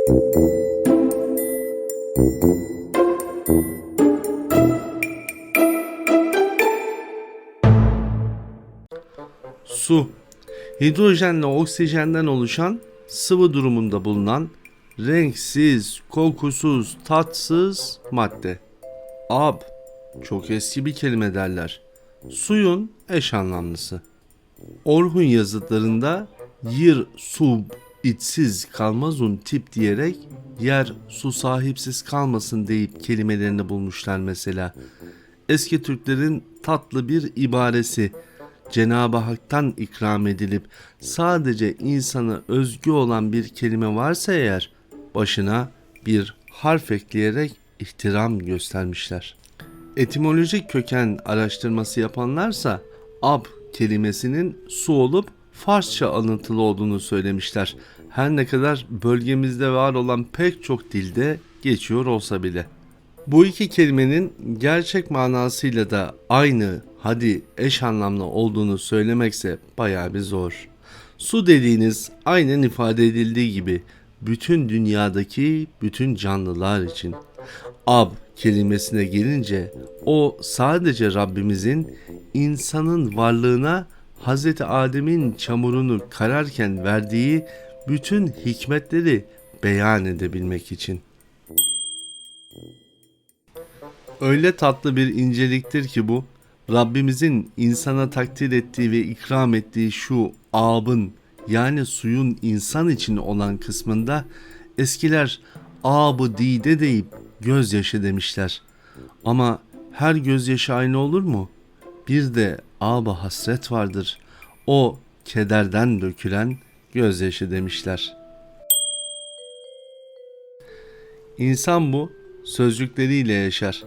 Su, hidrojenle oksijenden oluşan sıvı durumunda bulunan renksiz, kokusuz, tatsız madde. Ab, çok eski bir kelime derler. Suyun eş anlamlısı. Orhun yazıtlarında yir sub içsiz kalmazun tip diyerek yer su sahipsiz kalmasın deyip kelimelerini bulmuşlar mesela. Eski Türklerin tatlı bir ibaresi Cenab-ı Hak'tan ikram edilip sadece insana özgü olan bir kelime varsa eğer başına bir harf ekleyerek ihtiram göstermişler. Etimolojik köken araştırması yapanlarsa ab kelimesinin su olup Farsça alıntılı olduğunu söylemişler. Her ne kadar bölgemizde var olan pek çok dilde geçiyor olsa bile. Bu iki kelimenin gerçek manasıyla da aynı, hadi eş anlamlı olduğunu söylemekse bayağı bir zor. Su dediğiniz aynen ifade edildiği gibi bütün dünyadaki bütün canlılar için. Ab kelimesine gelince o sadece Rabbimizin insanın varlığına Hz. Adem'in çamurunu kararken verdiği bütün hikmetleri beyan edebilmek için. Öyle tatlı bir inceliktir ki bu, Rabbimizin insana takdir ettiği ve ikram ettiği şu abın yani suyun insan için olan kısmında eskiler abı dide deyip gözyaşı demişler. Ama her gözyaşı aynı olur mu? Bir de abı hasret vardır. O kederden dökülen gözyaşı demişler. İnsan bu sözcükleriyle yaşar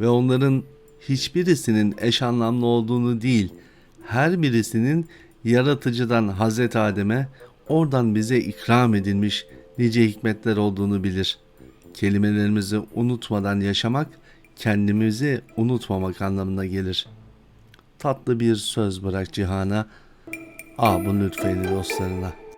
ve onların hiçbirisinin eş anlamlı olduğunu değil, her birisinin yaratıcıdan Hazreti Adem'e oradan bize ikram edilmiş nice hikmetler olduğunu bilir. Kelimelerimizi unutmadan yaşamak, kendimizi unutmamak anlamına gelir. Tatlı bir söz bırak cihana, a bu lütfeni dostlarına.''